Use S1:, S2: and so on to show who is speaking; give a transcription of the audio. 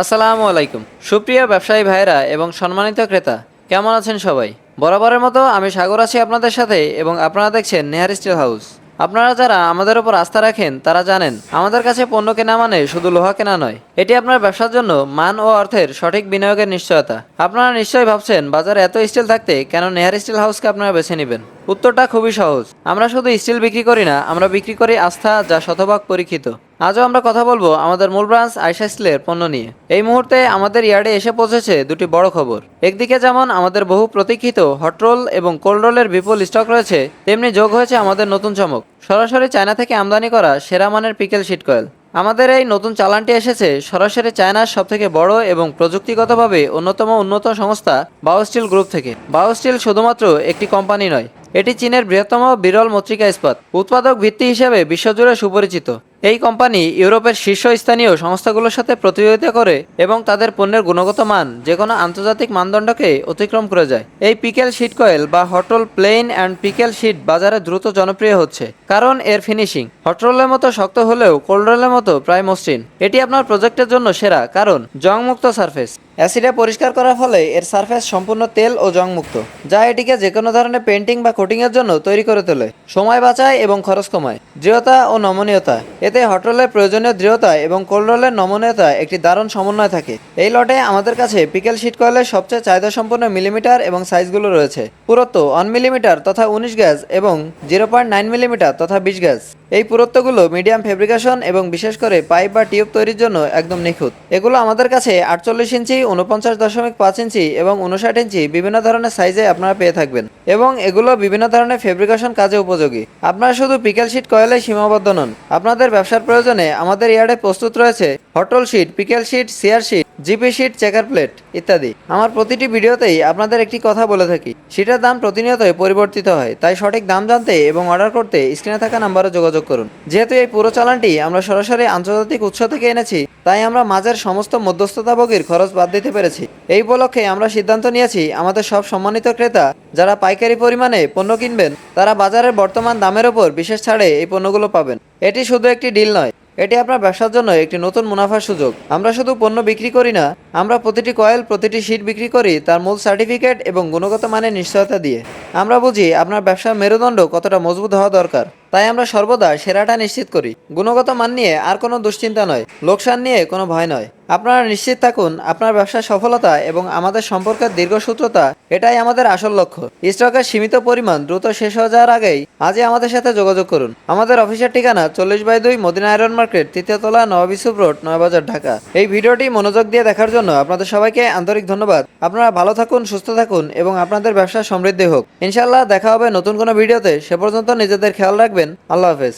S1: আসসালামু আলাইকুম। সুপ্রিয় ব্যবসায়ী ভাইরা এবং সম্মানিত ক্রেতা, কেমন আছেন সবাই? বরাবরের মতো আমি সাগর আছি আপনাদের সাথে এবং আপনারা দেখছেন নেহার স্টিল হাউস। আপনারা যারা আমাদের উপর আস্থা রাখেন, তারা জানেন আমাদের কাছে পণ্য কেনা মানে শুধু লোহা কেনা নয়। এটি আপনার ব্যবসার জন্য মান ও অর্থের সঠিক বিনিয়োগের নিশ্চয়তা। আপনারা নিশ্চয়ই ভাবছেন, বাজারে এত স্টিল থাকতে কেন নেহার স্টিল হাউসকে আপনারা বেছে নেবেন? উত্তরটা খুবই সহজ। আমরা শুধু স্টিল বিক্রি করি না, আমরা বিক্রি করি আস্থা যা শতভাগ পরীক্ষিত। আজও আমরা কথা বলব আমাদের মূল ব্রাঞ্চ আয়সা স্টিলের পণ্য নিয়ে। এই মুহূর্তে আমাদের ইয়ার্ডে এসে পৌঁছেছে দুটি বড় খবর। একদিকে যেমন আমাদের বহু প্রতীক্ষিত হট রোল এবং কোল্ড রোলের বিপুল স্টক রয়েছে, তেমনি যোগ হয়েছে আমাদের নতুন চমক। সরাসরি চায়না থেকে আমদানি করা সেরা মানের পিকেল শিট কয়েল আমাদের এই নতুন চালানটি এসেছে সরাসরি চায়নার সবথেকে বড় এবং প্রযুক্তিগতভাবে অন্যতম উন্নত সংস্থা বাও স্টিল গ্রুপ থেকে। বাও স্টিল শুধুমাত্র একটি কোম্পানি নয় এটি চীনের বৃহত্তম বিরল মত্রিকা ইস্পাত। উৎপাদক ভিত্তি হিসেবে বিশ্বজুড়ে সুপরিচিত। এই কোম্পানি ইউরোপের শীর্ষস্থানীয় সংস্থাগুলোর সাথে প্রতিযোগিতা করে এবং তাদের পণ্যের গুণগত মান যে কোনো আন্তর্জাতিক মানদণ্ডকে অতিক্রম করে যায়। এই পিকেল শিট কয়েল বা hot rolled plain and pickle sheet বাজারে দ্রুত জনপ্রিয় হচ্ছে, কারণ এর ফিনিশিং। হটরোলের মতো শক্ত হলেও কোল্ড রোলের মতো প্রায় মসৃণ। এটি আপনার প্রজেক্টের জন্য সেরা, কারণ জংমুক্ত সারফেস। অ্যাসিডে পরিষ্কার করার ফলে এর সারফেস সম্পূর্ণ তেল ও জংমুক্ত, যা এটিকে যে কোনো ধরনের পেন্টিং বা কোটিংয়ের জন্য তৈরি করে তোলে। সময় বাঁচায় এবং খরচ কমায়। দৃঢ়তা ও নমনীয়তা। এতে হটরোলের প্রয়োজনীয় দৃঢ়তা এবং কোল্ড রোলের নমনীয়তা একটি দারুণ সমন্বয় থাকে। এই লটে আমাদের কাছে পিকেল শিট কয়েলের সবচেয়ে চাহিদা সম্পন্ন মিলিমিটার এবং সাইজগুলো রয়েছে। পুরত্ব, ওয়ান মিলিমিটার তথা উনিশ গ্যাস এবং জিরো পয়েন্ট নাইন মিলিমিটার তথা বিশ গ্যাস এই পুরত্বগুলো মিডিয়াম ফেব্রিকেশন এবং বিশেষ করে পাইপ বা টিউব তৈরির জন্য একদম নিখুঁত। এগুলো আমাদের কাছে আটচল্লিশ ইঞ্চি উনপঞ্চাশ দশমিক পাঁচ ইঞ্চি এবং উনষাট ইঞ্চি বিভিন্ন ধরনের সাইজে আপনারা পেয়ে থাকবেন এবং এগুলো বিভিন্ন ধরনের ফেব্রিকেশন কাজে উপযোগী। আপনারা শুধু পিকেল শিট কয়েলে সীমাবদ্ধ নন। আপনাদের ব্যবসার প্রয়োজনে আমাদের ইয়ার্ডে প্রস্তুত রয়েছে hot rolled sheet, pickle sheet, shear sheet GP sheet checker plate ইত্যাদি। আমার প্রতিটি ভিডিওতেই আপনাদের একটি কথা বলে থাকি। সেটার দাম প্রতিনিয়তই পরিবর্তিত হয়। তাই সঠিক দাম জানতে এবং অর্ডার করতে স্ক্রিনে থাকা নাম্বারে যোগাযোগ করুন। যেহেতু এই পুরো চালানটি আমরা সরাসরি আন্তর্জাতিক উৎস থেকে এনেছি, তাই আমরা মাঝের সমস্ত মধ্যস্থতাভোগীর খরচ বাদ দিতে পেরেছি। এই উপলক্ষে আমরা সিদ্ধান্ত নিয়েছি, আমাদের সব সম্মানিত ক্রেতা যারা পাইকারি পরিমাণে পণ্য কিনবেন, তারা বাজারের বর্তমান দামের ওপর বিশেষ ছাড়ে এই পণ্যগুলো পাবেন। এটি শুধু একটি ডিল নয়, এটি আপনার ব্যবসার জন্য একটি নতুন মুনাফার সুযোগ। আমরা শুধু পণ্য বিক্রি করি না, আমরা প্রতিটি কয়েল, প্রতিটি শিট বিক্রি করি তার মূল সার্টিফিকেট এবং গুণগত মানের নিশ্চয়তা দিয়ে। আমরা বুঝি আপনার ব্যবসার মেরুদণ্ড কতটা মজবুত হওয়া দরকার, তাই আমরা সর্বদা সেরাটা নিশ্চিত করি। গুণগত মান নিয়ে আর কোনো দুশ্চিন্তা নয়, লোকসান নিয়ে কোনো ভয় নয়। আপনারা নিশ্চিত থাকুন, আপনার ব্যবসার সফলতা এবং আমাদের সম্পর্কের দীর্ঘসূত্রতা এটাই আমাদের আসল লক্ষ্য। স্টকের সীমিত পরিমাণ দ্রুত শেষ হয়ে যাওয়ার আগেই আজই আমাদের সাথে যোগাযোগ করুন। আমাদের অফিসের ঠিকানা চল্লিশ বাই দুই মদিনা আয়রন মার্কেট, তৃতীয় তলা নবাবিসুপ রোড, নয়াবাজার, ঢাকা। এই ভিডিওটি মনোযোগ দিয়ে দেখার জন্য আপনাদের সবাইকে আন্তরিক ধন্যবাদ। আপনারা ভালো থাকুন, সুস্থ থাকুন এবং আপনাদের ব্যবসা সমৃদ্ধি হোক। ইনশাল্লাহ দেখা হবে নতুন কোনো ভিডিওতে। সে পর্যন্ত নিজেদের খেয়াল রাখবেন। আল্লাহ হাফেজ।